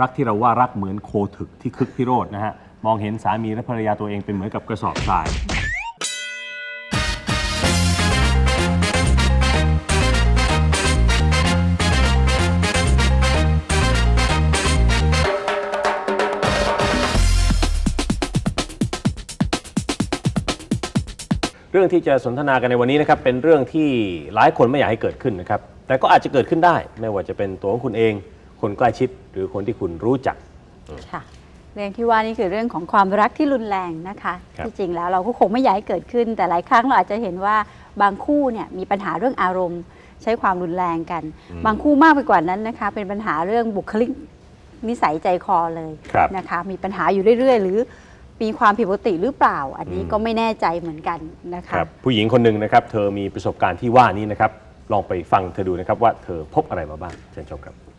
รักที่เราว่ารักเหมือนโคถึกที่คึกพิโรธนะฮะ มองเห็นสามีและภรรยาตัวเองเป็นเหมือนกับกระสอบทราย เรื่องที่จะสนทนากันในวันนี้นะครับเป็นเรื่องที่หลายคนไม่อยากให้เกิดขึ้นนะครับ แต่ก็อาจจะเกิดขึ้นได้ไม่ว่าจะเป็นตัวของคุณเอง คนใกล้ชิดหรือคนที่คุณรู้จัก ค่ะเรื่องที่ว่านี่คือเรื่องของความรักที่รุนแรงนะคะครับ ที่จริงแล้วเราก็คงไม่อยากให้เกิดขึ้น แต่หลายครั้งเราอาจจะเห็นว่าบางคู่เนี่ยมีปัญหาเรื่องอารมณ์ ใช้ความรุนแรงกัน บางคู่มากไปกว่านั้นนะคะ เป็นปัญหาเรื่องบุคลิกนิสัยใจคอเลยครับนะคะ มีปัญหาอยู่เรื่อยๆ หรือมีความผิดปกติหรือเปล่า อันนี้ก็ไม่แน่ใจเหมือนกันนะคะครับผู้หญิงคนหนึ่งนะครับ เธอมีประสบการณ์ที่ว่านี้นะครับ ลองไปฟังเธอดูนะครับว่าเธอพบอะไรมาบ้างเชิญชมครับ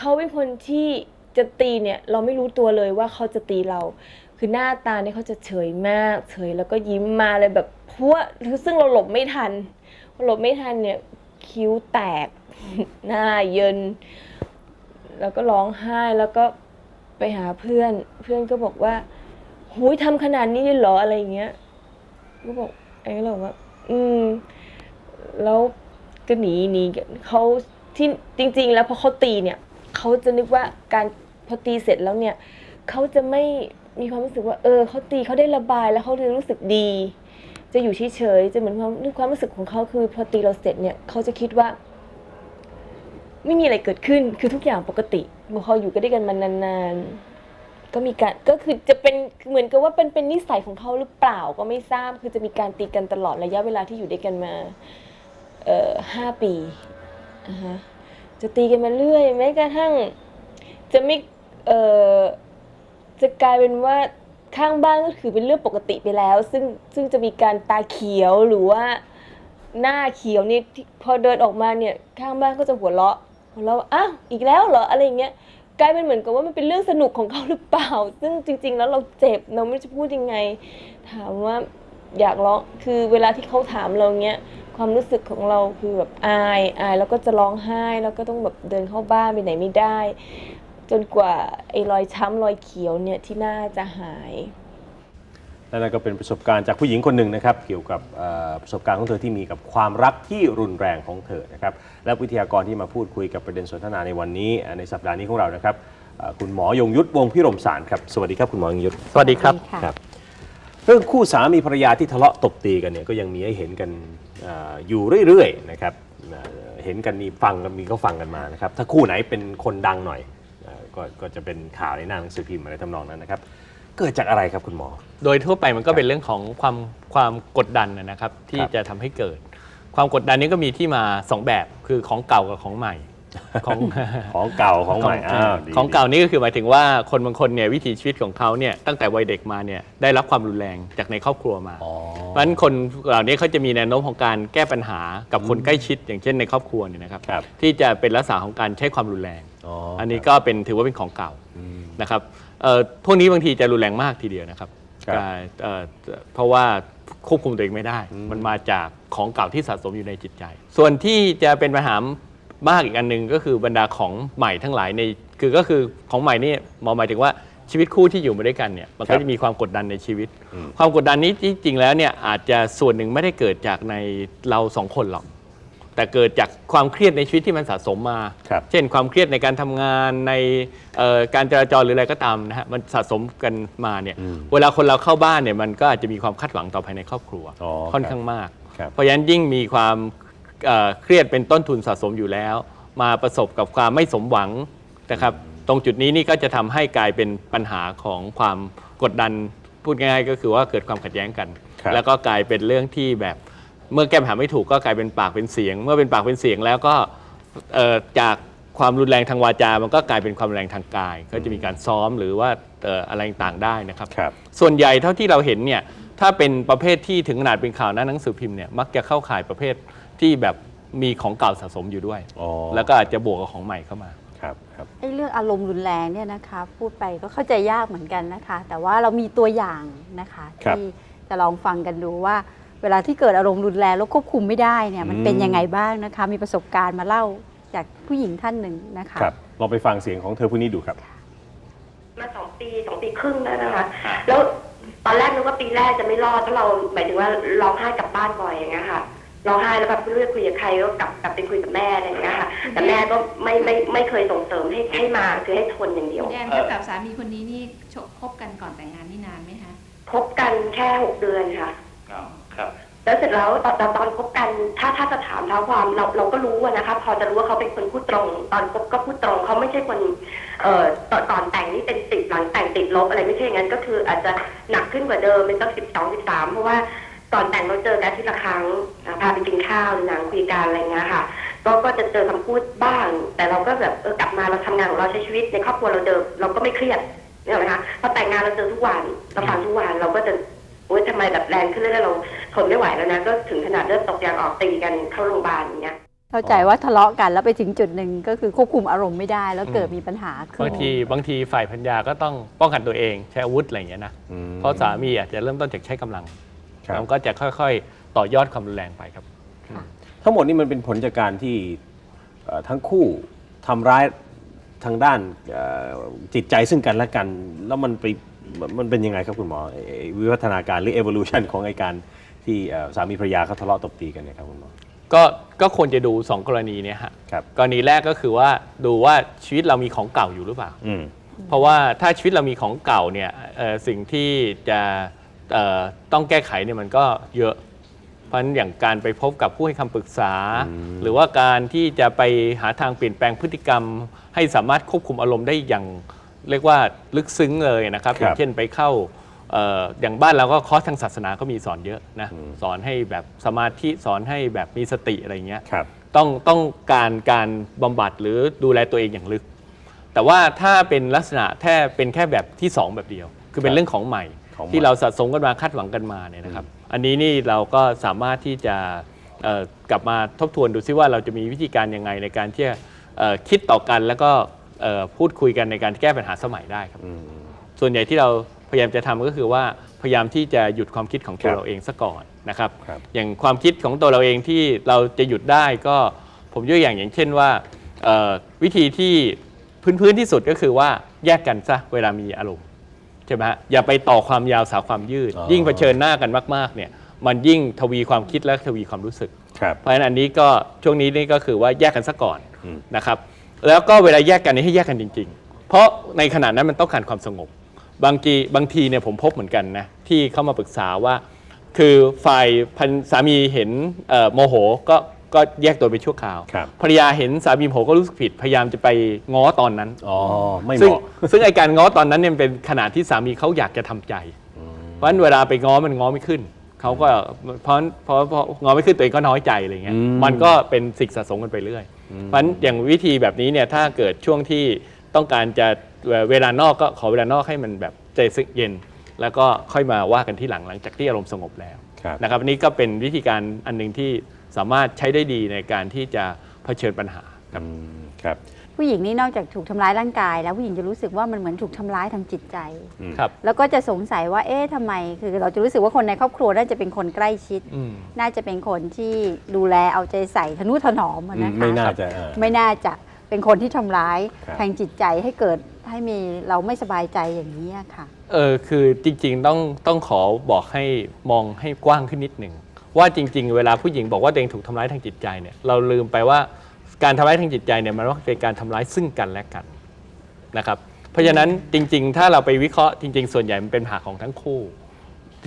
เขาเป็นคนที่จะตีเนี่ยเราไม่รู้ตัวเลยว่าเขาจะตีเรา คือหน้าตาเนี่ยเขาจะเฉยมาก เฉยแล้วก็ยิ้มมาเลยแบบพัวซึ่งเราหลบไม่ทันหลบไม่ทันเนี่ยคิ้วแตก หน้าเยิน แล้วก็ร้องไห้แล้วก็ไปหาเพื่อน เพื่อนก็บอกว่าหุยทำขนาดนี้เลยเหรออะไรอย่างเงี้ย ก็บอกไอ้เลยบอกว่า อืม แล้วก็หนีหนีเขาที่จริง ๆ แล้วพอเขาตีเนี่ย เขาจะนึกว่าการพอตีเสร็จแล้วเนี่ยเขาจะไม่มีความรู้สึกว่า เออเขาตีเขาได้ระบายแล้วเขาเลยรู้สึกดี จะอยู่เฉยๆจะเหมือนความความรู้สึกของเขาคือ พอตีเราเสร็จเนี่ยเขาจะคิดว่า ไม่มีอะไรเกิดขึ้นคือทุกอย่างปกติพอเขาอยู่ก็ได้กันมานานๆก็มีการก็คือจะเป็นเหมือนกับว่าเป็นเป็นนิสัยของเขาหรือเปล่าก็ไม่ทราบ คือจะมีการตีกันตลอดระยะเวลาที่อยู่ด้วยกันมา เอ่อห้าปีอ่าฮะ จะตีกันมาเรื่อยแม้กระทั่ง จะไม่เอ่อจะกลายเป็นว่าข้างบ้านก็คือเป็นเรื่องปกติไปแล้ว ซึ่งซึ่งจะมีการตาเขียวหรือว่าหน้าเขียวนี่พอเดินออกมาเนี่ยข้างบ้านก็จะหัวเราะหัวเราะอ้าวอีกแล้วเหรออะไรอย่างเงี้ยกลายเป็นเหมือนกับว่ามันเป็นเรื่องสนุกของเขาหรือเปล่า ซึ่งจริง ๆ แล้วเราเจ็บเราไม่รู้จะพูดยังไง ถามว่า อยากร้องคือเวลาที่เขาถามเราเงี้ยความรู้สึกของเราคือแบบอายอายแล้วก็จะร้องไห้แล้วก็ต้องแบบเดินเข้าบ้านไปไหนไม่ได้ จนกว่าไอ้รอยช้ำรอยเขียวเนี่ยที่หน้าจะหายและนั่นก็เป็นประสบการณ์จากผู้หญิงคนหนึ่งนะครับ เกี่ยวกับเอ่อประสบการณ์ของเธอที่มีกับความรักที่รุนแรงของเธอนะครับและวิทยากรที่มาพูดคุยกับประเด็นสนทนาในวันนี้เอ่อในสัปดาห์นี้ของเรานะครับเอ่อคุณหมอยงยุทธวงศ์พิรมสารครับสวัสดีครับคุณหมอยงยุทธสวัสดีครับ เรื่องคู่สามีภรรยาที่ทะเลาะตบตีกันเนี่ยก็ยังมีให้เห็นกันเอ่ออยู่เรื่อยๆนะครับเอ่อเห็นกันมีฟังกันมีก็ฟังกันมานะครับถ้าคู่ไหนเป็นคนดังหน่อยเอ่อก็ก็จะเป็นข่าวในหน้าหนังสือพิมพ์อะไรทำนองนั้นนะครับ เกิดจากอะไรครับคุณหมอ โดยทั่วไปมันก็เป็นเรื่องของความความกดดันนะนะครับ ที่ครับ จะทำให้เกิด ความกดดันนี้ก็มีที่มาสองแบบคือของเก่ากับของใหม่ ของของเก่าของใหม่อ้าวดีของเก่านี่ก็คือหมายถึงว่าคนบางคนเนี่ยวิถีชีวิตของเขาเนี่ยตั้งแต่วัยเด็กมาเนี่ยได้รับความรุนแรงจากในครอบครัวมาอ๋อเพราะฉะนั้นคนเหล่านี้เขาจะมีแนวโน้มของการแก้ปัญหากับคนใกล้ชิดอย่างเช่นในครอบครัวเนี่ยนะครับครับที่จะเป็นลักษณะของการใช้ความรุนแรงอ๋ออัอันนี้ก็เป็นถือว่าเป็นของเก่าอืมนะครับเอ่อพวกนี้บางทีจะรุนแรงมากทีเดียวนะครับครับอ่าเอ่อเพราะว่าควบคุมตัวเองไม่ได้อืมมันมาจากของเก่าที่สะสมอยู่ในจิตใจ ส่วนที่จะเป็นปัญหา มากอีกอันหนึ่งก็คือบรรดาของใหม่ทั้งหลายในคือก็คือของใหม่นี่มองหมายถึงว่าชีวิตคู่ที่อยู่มาด้วยกันเนี่ยมันครัก็บจะมีความกดดันในชีวิตอืมความกดดันนี้ที่จริงแล้วเนี่ยอาจจะส่วนหนึ่งไม่ได้เกิดจากในเราสองคนหรอกแต่เกิดจากความเครียดในชีวิตที่มันสะสมมาครับเช่นความเครียดในการทำงานในเอ่อการจราจรหรืออะไรก็ตามนะฮะมันสะสมกันมาเนี่ยอืมเวลาคนเราเข้าบ้านเนี่ยมันก็อาจจะมีความคาดหวังต่อภายในครอบครัวอ๋อค่อนข้างมากครับเพราะฉะนั้นยิ่งมีความ เอ่อเครียดเป็นต้นทุนสะสมอยู่แล้ว มาประสบกับความไม่สมหวังนะครับ ตรงจุดนี้นี่ก็จะทำให้กลายเป็นปัญหาของความกดดันพูดง่ายๆ ก็คือว่าเกิดความขัดแย้งกันครับแล้วก็กลายเป็นเรื่องที่แบบเมื่อแก้ปัญหาไม่ถูกก็กลายเป็นปากเป็นเสียง เมื่อเป็นปากเป็นเสียงแล้วก็เอ่อจากความรุนแรงทางวาจา มันก็กลายเป็นความรุนแรงทางกาย ก็จะมีการซ้อมหรือว่าเอ่ออะไรต่างๆได้นะครับครับ ส่วนใหญ่เท่าที่เราเห็นเนี่ย ถ้าเป็นประเภทที่ถึงขนาดเป็นข่าวหน้าหนังสือพิมพ์เนี่ยมักจะเข้าข่ายประเภทที่แบบมีของเก่าสะสมอยู่ด้วย อ๋อแล้วก็อาจจะบวกกับของใหม่เข้ามา ครับครับ ไอ้เรื่องอารมณ์รุนแรงเนี่ยนะคะ พูดไปก็เข้าใจยากเหมือนกันนะคะ แต่ว่าเรามีตัวอย่างนะคะครับที่จะลองฟังกันดูว่า เวลาที่เกิดอารมณ์รุนแรงแล้วควบคุมไม่ได้เนี่ยมันเป็นอืม ยังไงบ้างนะคะ มีประสบการณ์มาเล่าจากผู้หญิงท่านหนึ่งนะคะครับลองไปฟังเสียงของเธอผู้นี้ดูครับปีสองปีครึ่งแล้วนะคะ แล้ว ตอนแรกนึกว่าปีแรกจะไม่รอดเพราะเราหมายถึงว่าร้องไห้กลับบ้านบ่อยอย่างเงี้ยค่ะร้องไห้แล้วแบบไม่รู้จะคุยกับใครก็กลับกลับไปคุยกับแม่อะไรอย่างเงี้ยค่ะ แต่แม่ก็ไม่ไม่ไม่เคยส่งเสริมให้ให้มาคือให้ทนอย่างเดียวคุณแอนคะกับสามีคนนี้นี่ชกคบกันก่อนแต่งงานนี่นานไหมคะคบกันแค่หกเดือนค่ะครับ แล้วเสร็จแล้วตอนตอนตอนคบกันถ้าถ้าจะถามเท้าความเราเราก็รู้อะนะคะพอจะรู้ว่าเขาเป็นคนพูดตรง ตอนคบก็พูดตรงเขาไม่ใช่คนเอ่อตอนตอนแต่งนี่เป็นติดหลังแต่งติดลบอะไรไม่ใช่อย่างนั้นก็คือ อาจจะหนักขึ้นกว่าเดิมเป็นตั้งสิบสองสิบสามเพราะว่าตอนแต่งเราเจอกันที่ละครั้งพาไปกินข้าวหนังคุยกันอะไรเงี้ยค่ะก็ก็จะเจอคำพูดบ้าง แต่เราก็แบบเออกลับมาเราทำงานของเราใช้ชีวิตในครอบครัวเราเดิมเราก็ไม่เครียดเนี่ยไหมคะพอแต่งงานเราเจอทุกวันเราฟังทุกวันเราก็จะ โอ๊ยทำไมแบบแรงขึ้นเรื่อยๆเราทนไม่ไหวแล้วนะก็ถึงขนาดเลือดตกยางออกตีกันเข้าโรงพยาบาลอย่างเงี้ยเข้าใจว่าทะเลาะกันแล้วไปถึงจุดหนึ่งก็คือควบคุมอารมณ์ไม่ได้แล้วเกิดมีปัญหาขึ้นบางทีบางทีฝ่ายพัญญาก็ต้องป้องกันตัวเองใช้อาวุธอะไรอย่างเงี้ยนะอืมเพราะสามีอาจจะเริ่มต้นจากใช้กำลังครับแล้วก็จะค่อย ๆ ต่อยอดความรุนแรงไปครับ ทั้งหมดนี่มันเป็นผลจากการที่เอ่อทั้งคู่ทำร้ายทางด้านเอ่อจิตใจซึ่งกันและกัน แล้วมันไป มันเป็นยังไงครับคุณหมอไอ้ไอ้วิวัฒนาการหรือ evolution ของไอการที่เอ่อสามีภรรยาเขาทะเลาะตบตีกันเนี่ยครับคุณหมอก็ก็ควรจะดู 2 กรณีเนี่ยฮะครับกรณีแรกก็คือว่าดูว่าชีวิตเรามีของเก่าอยู่หรือเปล่าอืมเพราะว่าถ้าชีวิตเรามีของเก่าเนี่ยเอ่อสิ่งที่จะเอ่อต้องแก้ไขเนี่ยมันก็เยอะ เพราะฉะนั้นอย่างการไปพบกับผู้ให้คำปรึกษาอืมหรือว่าการที่จะไปหาทางเปลี่ยนแปลงพฤติกรรม ให้สามารถควบคุมอารมณ์ได้อย่าง เรียกว่าลึกซึ้งเลยนะครับครับอย่างเช่นไปเข้าเอ่ออย่างบ้านเราก็คอร์สทางศาสนาก็มีสอนเยอะนะอืมสอนให้แบบสมาธิสอนให้แบบมีสติอะไรเงี้ยครับต้องต้องการการบำบัดหรือดูแลตัวเองอย่างลึก แต่ว่าถ้าเป็นลักษณะแค่เป็นแค่แบบที่ 2 แบบเดียว คือเป็นเรื่องของใหม่ของใหม่ที่เราสะสมกันมาคาดหวังกันมาเนี่ยนะครับ อันนี้นี่เราก็สามารถที่จะเอ่อกลับมาทบทวนดูซิว่าเราจะมีวิธีการยังไงในการที่จะเอ่อคิดต่อกันแล้วก็เอ่อ พูดคุยกันในการแก้ปัญหาสมัยได้ครับอืมส่วนใหญ่ที่เราพยายามจะทำก็คือว่าพยายามที่จะหยุดความคิดของตัควรับเราเองซะก่อนนะครับครับอย่างความคิดของตัวเราเองที่เราจะหยุดได้ก็ผมยกอย่างอย่างเช่นว่าเอ่อวิธีที่พื้นๆที่สุดก็คือว่าแยกกันซะเวลามีอารมณ์ใช่ไหมฮะอย่าไปต่อความยาวสาวความยืดอ๋อยิ่งเผชิญหน้ากันมากๆเนี่ยมันยิ่งทวีความคิดและทวีความรู้สึกครับเพราะฉะนั้นอันนี้ก็ช่วงนี้นี่ก็คือว่าแยกกันซะก่อนอืมนะครับ แล้วก็เวลาแยกกันนี่ให้แยกกันจริง ๆ เพราะในขณะนั้นมันต้องการความสงบบางทีบางทีเนี่ยผมพบเหมือนกันนะที่เข้ามาปรึกษาว่า คือฝ่ายพันสามีเห็นเอ่อโมโหก็ก็แยกตัวไปชั่วคราวครับภรรยาเห็นสามีโมโหก็รู้สึกผิดพยายามจะไปง้อตอนนั้นอ๋อไม่เหซึ่งมาะซึ่งไอการง้อตอนนั้นเนี่ยเป็นขณะที่สามีเขาอยากจะทำใจ เพราะฉะนั้นเวลาไปง้อมันง้อไม่ขึ้นเขาก็เพราะเพราะเพราะง้อไม่ขึ้นตัวเองก็น้อยใจอะไรเงี้ยอืมมันก็เป็นสิ่งสะสมกันไปเรื่อย เพราะฉะนั้นอย่างวิธีแบบนี้เนี่ยถ้าเกิดช่วงที่ต้องการจะเอ่อเวลานอกก็ขอเวลานอกให้มันแบบใจเย็น แล้วก็ค่อยมาว่ากันที่หลังหลังจากที่อารมณ์สงบแล้วครับนะครับอันนี้ก็เป็นวิธีการอันหนึ่งที่สามารถใช้ได้ดีในการที่จะเผชิญปัญหาครับอืมครับ ผู้หญิงนี่นอกจากถูกทำร้ายร่างกาย แล้วผู้หญิงจะรู้สึกว่ามันเหมือนถูกทำร้ายทางจิตใจ ครับ แล้วก็จะสงสัยว่า เอ๊ะทำไม คือเราจะรู้สึกว่าคนในครอบครัวน่าจะเป็นคนใกล้ชิด อืม น่าจะเป็นคนที่ดูแลเอาใจใส่ทนุถนอมอะอืมนะคะ ไม่น่าจะเออ ไม่น่าจะเป็นคนที่ทำร้ายครับ ทางจิตใจให้เกิดให้มีเราไม่สบายใจอย่างนี้อะค่ะ เออคือจริงๆต้องต้องขอบอกให้มองให้กว้างขึ้นนิดหนึ่งว่าจริง ๆ เวลาผู้หญิงบอกว่าตัวเองถูกทำร้ายทางจิตใจเนี่ยเราลืมไปว่า การทำร้ายทางจิตใจเนี่ยมันว่าเป็นการทำร้ายซึ่งกันและกันนะครับ เพราะฉะนั้นจริง ๆ ถ้าเราไปวิเคราะห์จริง ๆ ส่วนใหญ่มันเป็นปัญหาของทั้งคู่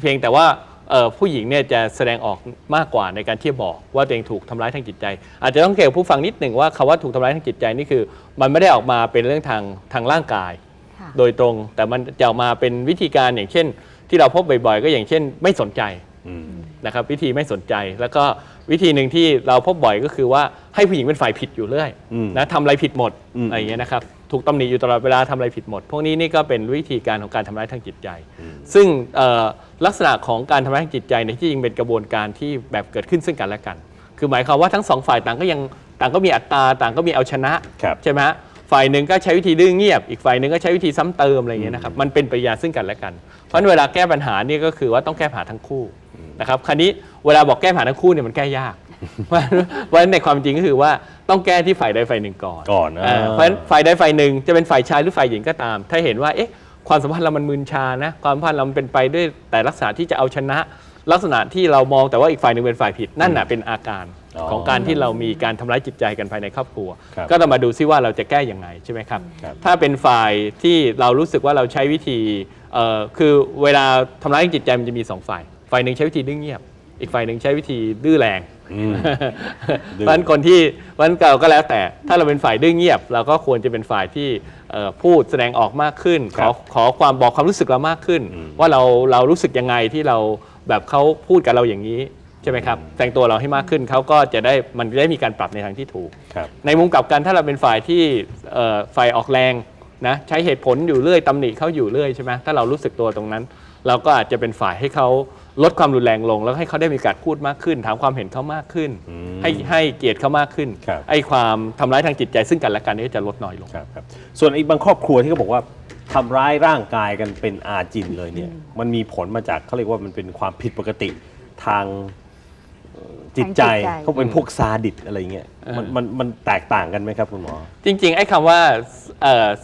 เพียงแต่ว่าเอ่อผู้หญิงเนี่ยจะแสดงออกมากกว่าในการที่จะบอกว่าตัวเองถูกทำร้ายทางจิตใจ อาจจะต้องเกี่ยวผู้ฟังนิดหนึ่งว่าคำว่าถูกทำร้ายทางจิตใจนี่คือ มันไม่ได้ออกมาเป็นเรื่องทางทางร่างกายค่ะโดยตรงแต่มันจะออกมาเป็นวิธีการอย่างเช่น ที่เราพบบ่อยๆ ก็อย่างเช่น ไม่สนใจอืม นะครับวิธีไม่สนใจ แล้วก็วิธีหนึ่งที่เราพบบ่อยก็คือว่าให้ผู้หญิงเป็นฝ่ายผิดอยู่เรื่อยอืมนะทำอะไรผิดหมดอืมอะไรอย่างเงี้ยนะครับถูกตำหนิอยู่ตลอดเวลาทำอะไรผิดหมด พวกนี้นี่ก็เป็นวิธีการของการทำร้ายทางจิตใจ ซึ่งเอ่อลักษณะของการทำร้ายทางจิตใจในยที่จริงเป็นกระบวนการที่แบบเกิดขึ้นซึ่งกันและกัน คือหมายความว่าทั้งสองฝ่ายต่างก็ยังต่างก็มีอัตราต่างก็มีเอาชนะครับใช่ไหมฮะฝ่ายหนึ่งก็ใช้วิธีดื้อเงียบ อีกฝ่ายหนึ่งก็ใช้วิธีซ้ำเติมอะไรอย่างเงี้ยนะครับมันเป็นปริยาซึ่งกันและกัน เพราะฉะนั้นเวลาแก้ปัญหานี่ก็คือว่าต้องแก้ปัญหาทั้งคู่ นะครับคราวนี้เวลาบอกแก้ปัญหาทั้งคู่เนี่ยมันแก้ยากเพราะเพราะฉะนั้นในความจริงก็คือว่าต้องแก้ที่ฝ่ายใดฝ่ายหนึ่งก่อนก่อนเออเพราะฉะนั้นฝ่ายใดฝ่ายหนึ่งจะเป็นฝ่ายชายหรือฝ่ายหญิงก็ตาม ถ้าเห็นว่าเอ๊ะความสัมพันธ์เรามันมึนชานะความสัมพันธ์เรามันเป็นไปด้วยแต่ลักษณะที่จะเอาชนะ ลักษณะที่เรามองแต่ว่าอีกฝ่ายหนึ่งเป็นฝ่ายผิดนั่นน่ะเป็นอาการอ๋อของการที่เรามีการทำร้ายจิตใจกันภายในครอบครัว ครับก็ต้องมาดูซิว่าเราจะแก้อย่างไรใช่ไหมครับ ครับถ้าเป็นฝ่ายที่เรารู้สึกว่าเราใช้วิธีเอ่อคือเวลาทำร้ายจิตใจมันจะมีสองฝ่าย ฝ่ายหนึ่งใช้วิธีดื้อเงียบ อีกฝ่ายหนึ่งใช้วิธีดื้อแรงอืมดื้อเพราะฉะนั้นคนที่วันเก่าก็แล้วแต่ถ้าเราเป็นฝ่ายดื้อเงียบ เราก็ควรจะเป็นฝ่ายที่เอ่อพูดแสดงออกมากขึ้นคขรัอบขอความบอกความรู้สึกเรามากขึ้นอืมว่าเราเรารู้สึกยังไงที่เราแบบเขาพูดกับเราอย่างนี้ใช่ไหมครับแต่งตัวเราให้มากขึ้นเขาก็จะได้มันจะได้มีการปรับในทางที่ถูกครับในมุมกลับกันถ้าเราเป็นฝ่ายที่เอ่อฝ่ายออกแรงนะใช้เหตุผลอยู่เรื่อยตำหนิเขาอยู่เรื่อยใช่ไหมถ้าเรารู้สึกตัวตรงนั้น เราก็อาจจะเป็นฝ่ายให้เขา ลดความรุนแรงลง แล้วให้เขาได้มีการพูดมากขึ้น ถามความเห็นเขามากขึ้นอืมให้ให้เกียรติเขามากขึ้น ครับ ไอ้ความทำร้ายทางจิตใจซึ่งกันและกันนี่จะลดน้อยลง ครับครับส่วนอีกบางครอบครัวที่เขาบอกว่าทำร้ายร่างกายกันเป็นอาจินเลยเนี่ย มันมีผลมาจากเขาเรียกว่ามันเป็นความผิดปกติทางเอ่อจิตใจทางจิตใจ เขาเป็นพวกซาดิสอะไรเงี้ยมันมันมันแตกต่างกันไหมครับคุณหมอ จริงๆ ไอ้คำว่า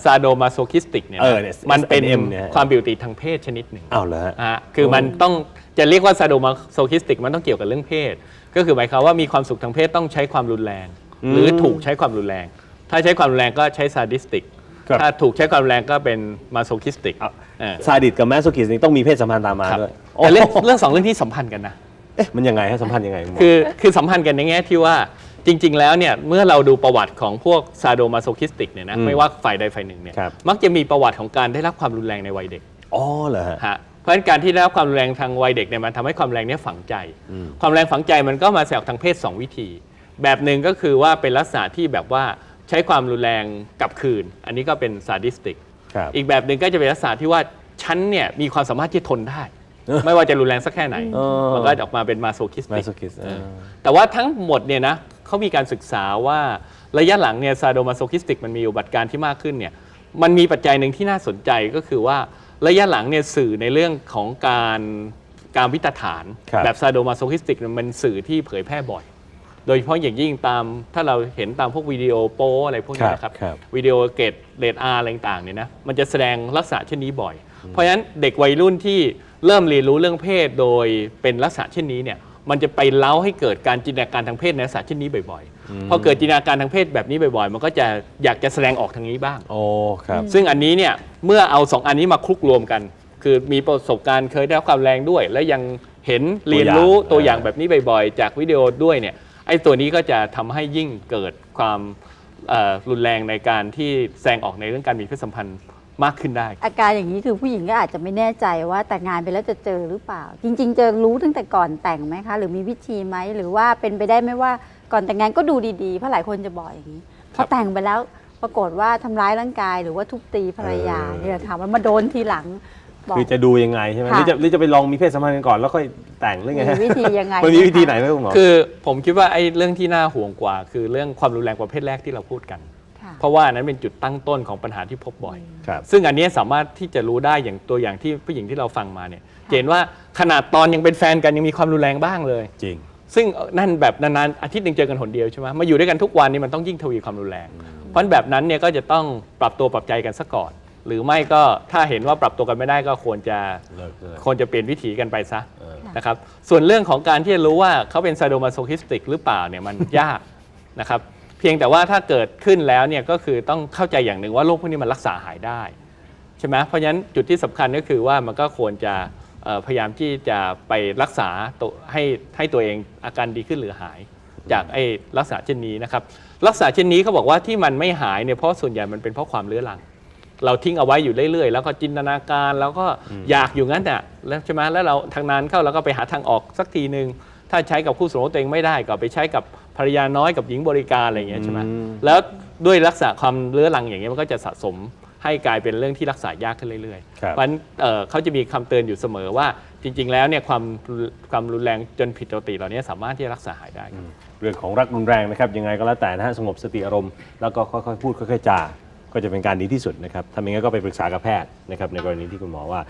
ซาโดมาโซคิสติกเนี่ยนะเออเนี่ยมันเป็น SM เนี่ย ความบิวตี้ทางเพศชนิดหนึ่งอ้าวเหรอฮะ อะคือมันต้อง จะเรียกว่าซาโดมาโซคิสติกมันต้องเกี่ยวกับเรื่องเพศ ก็คือหมายความว่ามีความสุขทางเพศต้องใช้ความรุนแรงอืมหรือถูกใช้ความรุนแรง ถ้าใช้ความรุนแรงก็ใช้ซาดิสติกครับ ถ้าถูกใช้ความรุนแรงก็เป็นมาโซคิสติกอะซาดิสกับแมสโซคิสนี่ต้องมีเพศสัมพันธ์ตามมาด้วยแต่เรื่องโอ้โหเรื่องสองเรื่องที่สัมพันธ์กันนะ เอ๊ะมันยังไงฮะสัมพันธ์ยังไงณหมคือคือสัมพันธ์กันในแง่ที่ว่าจริง ๆ แล้วเนี่ยเมื่อเราดูประวัติของพวกซาโดมาโซคิสติกเนี่ยนะอืมไม่ว่าฝ่ายใดฝ่ายหนึ่งเนี่ยครับมักจะมีประวัติของการได้รับความรุนแรงในวัยเด็ก อ๋อเหรอฮะ ฮะ เพราะฉะนั้นการที่ได้รับความรุนแรงทางวัยเด็กเนี่ยมันทำให้ความแรงเนี้ฝังใจอืมความแรงฝังใจมันก็มาแสดงทางเพศ 2 วิธี แบบหนึ่งก็คือว่าเป็นลักษณะที่แบบว่าใช้ความรุนแรงกลับคืน อันนี้ก็เป็นซาดิสติก ครับอีกแบบหนึ่งก็จะเป็นลักษณะที่ว่าฉันเนี่ยมีความสามารถที่จะทนได้เออไม่ว่าจะรุนแรงสักแค่ไหนเออมันก็จะออกมาเป็นมาโซคิสแมติสกโซคิสเออแต่ว่าทั้งหมดเนี่ยนะเขามีการศึกษาว่าระยะหลังเนี่ยซาโดมาโซคิสติกมันมีอุบัติการณ์ที่มากขึ้นเนี่ยมันมีปัจจัยหนึ่งที่น่าสนใจก็คือว่า ระยะหลังเนี่ยสื่อในเรื่องของการการวิตฐาน ครับแบบซาโดมาโซคิสติกมันสื่อที่เผยแพร่บ่อย โดยเฉพาะอย่างยิ่งตามถ้าเราเห็นตามพวกวิดีโอโป้อะไรพวกนี้นะครับ ครับ วิดีโอเกตเรดอาร์อะไรต่างๆเนี่ยนะมันจะแสดงลักษณะเช่นนี้บ่อย เพราะฉะนั้นเด็กวัยรุ่นที่เริ่มเรียนรู้เรื่องเพศโดยเป็นลักษณะเช่นนี้เนี่ยมันจะไปเล้าให้เกิดการจินตนาการทางเพศในลักษณะเช่นนี้บ่อย ๆ พอเกิดจินตนาการทางเพศแบบนี้บ่อยๆ มันก็จะอยากจะแสดงออกทางนี้บ้าง โอ้ครับ ซึ่งอันนี้เนี่ยเมื่อเอาสองอันนี้มาคลุกรวมกัน คือมีประสบการณ์เคยได้รับความแรงด้วย และยังเห็นเรียนรู้ตัตัววอาอย่ย่าง งแบบนี้บ่อยๆ จากวิดีโอด้วยเนี่ยไอ้ตัวนี้ก็จะทำให้ยิ่งเกิดความเอ่อรุนแรงในการที่แสดงออกในเรื่องการมีเพศสัมพันธ์มากขึ้นได้ อาการอย่างนี้คือผู้หญิงก็อาจจะไม่แน่ใจว่าแต่งงานไปแล้วจะเจอหรือเปล่า จริง ๆ จะรู้ตั้งแต่ก่อนแต่งไหมคะ หรือมีวิธีไหมหรือว่าเป็นไปได้ไหมว่า ก่อนแต่งงานก็ดูดีๆเพราะหลายคนจะบอกอย่างนี้พอแต่งไปแล้วปรากฏว่าทำร้ายร่างกายหรือว่าทุบตีภรรยาเออเนี่ยค่ะมันมาโดนทีหลังบอกคือจะดูยังไงใช่ไหมหค่ะรือจะหรือจะไปลองมีเพศสัมพันธ์กันก่อนแล้วค่อยแต่งหรือไงมีฮะวิธียังไงมันมีวิธีคะไหนไหมคุณหมอคือ ผมคิดว่าไอ้เรื่องที่น่าห่วงกว่า คือเรื่องความรุนแรงประเภทแรกที่เราพูดกันค่ะเพราะว่าอันนั้นเป็นจุดตั้งต้นของปัญหาที่พบบ่อยครับซึ่งอันเนี้ยสามารถที่จะรู้ได้อย่างตัวอย่างที่ผู้หญิงที่เราฟังมาเนี่ยจะเห็นว่าขนาดตอนยังเป็นแฟนกันยังมีความรุนแรงบ้างเลยจริง ซึ่งนั่นแบบนานๆอาทิตย์หนึ่งเจอกันหนเดียวใช่ไหมมาอยู่ด้วยกันทุกวันนี่มันต้องยิ่งทวีความรุนแรง เพราะฉะนั้นแบบนั้นเนี่ยก็จะต้องปรับตัวปรับใจกันซะก่อน หรือไม่ก็ถ้าเห็นว่าปรับตัวกันไม่ได้ก็ควรจะเลิกเลยควรจะเปลี่ยนวิถีกันไปซะเออ นะครับส่วนเรื่องของการที่จะรู้ว่าเขาเป็นไซโดมาโซคิสติกหรือเปล่าเนี่ยมัน ยากนะครับเพียงแต่ว่าถ้าเกิดขึ้นแล้วเนี่ยก็คือต้องเข้าใจอย่างหนึ่งว่าโรคพวกนี้มันรักษาหายได้ ใช่ไหมเพราะฉะนั้นจุดที่สำคัญก็คือว่ามันก็ควรจะเอ่อ พยายามที่จะไปรักษาตัวให้ให้ตัวเองอาการดีขึ้นหรือหาย จากไอ้ลักษณะเช่นนี้นะครับลักษณะเช่นนี้เขาบอกว่าที่มันไม่หายเนี่ยเพราะส่วนใหญ่มันเป็นเพราะความเลื้อรัง เราทิ้งเอาไว้อยู่เรื่อยๆ แล้วก็จินตนาการแล้วก็อยากอยู่งั้นน่ะแล้วใช่ไหมแล้วเราทางนั้นเข้าแล้วก็ไปหาทางออกสักทีหนึ่งถ้าใช้กับคู่สมรสตัวเองไม่ได้ก็ไปใช้กับภรรยาน้อยกับหญิงบริการอะไรอย่างเงี้ยใช่ไหมอืมแล้วด้วยลักษณะความเลื้อรังอย่างเงี้ยมันก็จะสะสม ให้กลายเป็นเรื่องที่รักษายากขึ้นเรื่อยครับๆเพราะฉะนั้นเอ่อเขาจะมีคำเตือนอยู่เสมอว่าจริง ๆ แล้วเนี่ยความความรุนแรงจนผิดปกติเหล่านี้สามารถที่จะรักษาหายได้ครับเรื่องของรักรุนแรงนะครับยังไงก็แล้วแต่นะฮะสงบสติอารมณ์แล้วก็ค่อยๆพูดค่อยๆจาก็จะเป็นการดีที่สุดนะครับทำอย่างนั้นก็ไปปรึกษากับแพทย์นะครับในกรณีที่คุณหมอว่า